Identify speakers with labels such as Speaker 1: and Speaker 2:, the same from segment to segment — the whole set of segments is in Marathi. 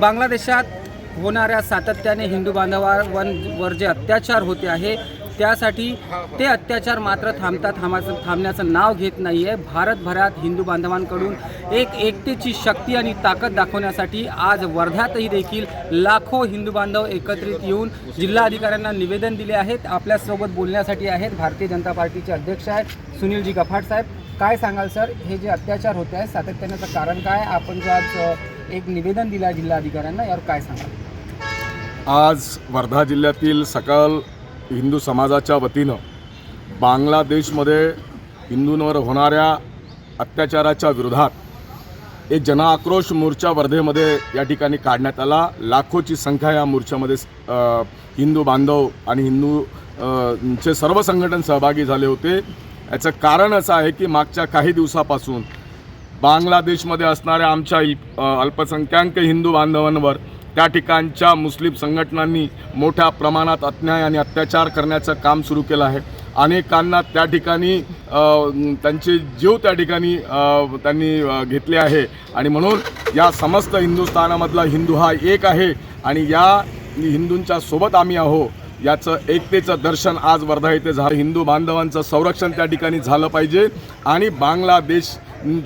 Speaker 1: बांगलादेशात होणाऱ्या सातत्याने हिंदू बांधवांवर जे अत्याचार होते आहे त्यासाठी ते अत्याचार मात्र थांबता थांबाचं थांबण्याचं नाव घेत नाही आहे भारतभरात हिंदू बांधवांकडून एक एकतेची शक्ती आणि ताकद दाखवण्यासाठी आज वर्ध्यातही देखील लाखो हिंदू बांधव एकत्रित येऊन जिल्हाधिकाऱ्यांना निवेदन दिले आहेत. आपल्यासोबत बोलण्यासाठी आहेत भारतीय जनता पार्टीचे अध्यक्ष आहेत सुनीलजी गफाट साहेब. काय सांगाल सर? हे जे अत्याचार होते आहेत सातत्याण्याचं कारण काय? आपण जे आज एक निवेदन दिला जिल्हाधिकाऱ्यांना यावर काय सांगा
Speaker 2: आज वर्धा जिल्ह्यातील सकल हिंदू समाजाच्या वतीनं बांगलादेशमध्ये हिंदूंवर होणाऱ्या अत्याचाराच्या विरोधात एक जनआक्रोश मोर्चा वर्धेमध्ये या ठिकाणी काढण्यात आला. लाखोची संख्या या मोर्चामध्ये हिंदू बांधव आणि हिंदू चे सर्व संघटन सहभागी झाले होते. याचं कारण असं आहे की मागच्या काही दिवसापासून बांगलादेशमध्ये असणाऱ्या आमच्या अल्पसंख्याक हिंदू बांधवांवर त्या ठिकाणच्या मुस्लिम संघटनांनी मोठ्या प्रमाणात अन्याय आणि अत्याचार करण्याचं काम सुरू केलं आहे. अनेकांना त्या ठिकाणी त्यांचे जीव त्या ठिकाणी त्यांनी घेतले आहे. आणि म्हणून या समस्त हिंदुस्थानामधला हिंदू हा एक आहे. आणि या हिंदूंच्या सोबत आम्ही आहो याचं एकतेचं दर्शन आज वर्धा येथे झालं. हिंदू बांधवांचं संरक्षण त्या ठिकाणी झालं पाहिजे. आणि बांगलादेश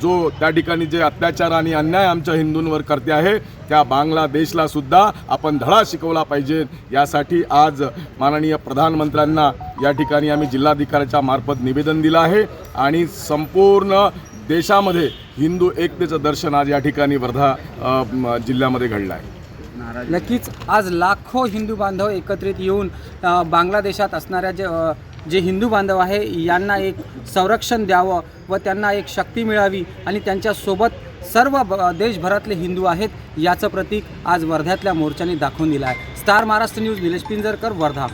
Speaker 2: जो त्या ठिकाणी जे अत्याचार आणि अन्याय आमच्या हिंदूंवर करते आहे त्या बांगलादेशला सुद्धा आपण धडा शिकवला पाहिजे. यासाठी आज माननीय प्रधानमंत्र्यांना या ठिकाणी आम्ही जिल्हाधिकाऱ्याच्या मार्फत निवेदन दिलं आहे. आणि संपूर्ण देशामध्ये हिंदू एकतेचं दर्शन आज या ठिकाणी वर्धा जिल्ह्यामध्ये घडलं आहे.
Speaker 1: नक्कीच आज लाखो हिंदू बांधव एकत्रित येऊन बांगलादेशात असणाऱ्या जे जे हिंदू बांधव आहे यांना एक संरक्षण द्यावं व त्यांना एक शक्ती मिळावी आणि त्यांच्यासोबत सर्व देशभरातले हिंदू आहेत याचं प्रतीक आज वर्ध्यातल्या मोर्चाने दाखवून दिलं आहे. Star Maharashtra news Nilesh Pinjarkar Wardha.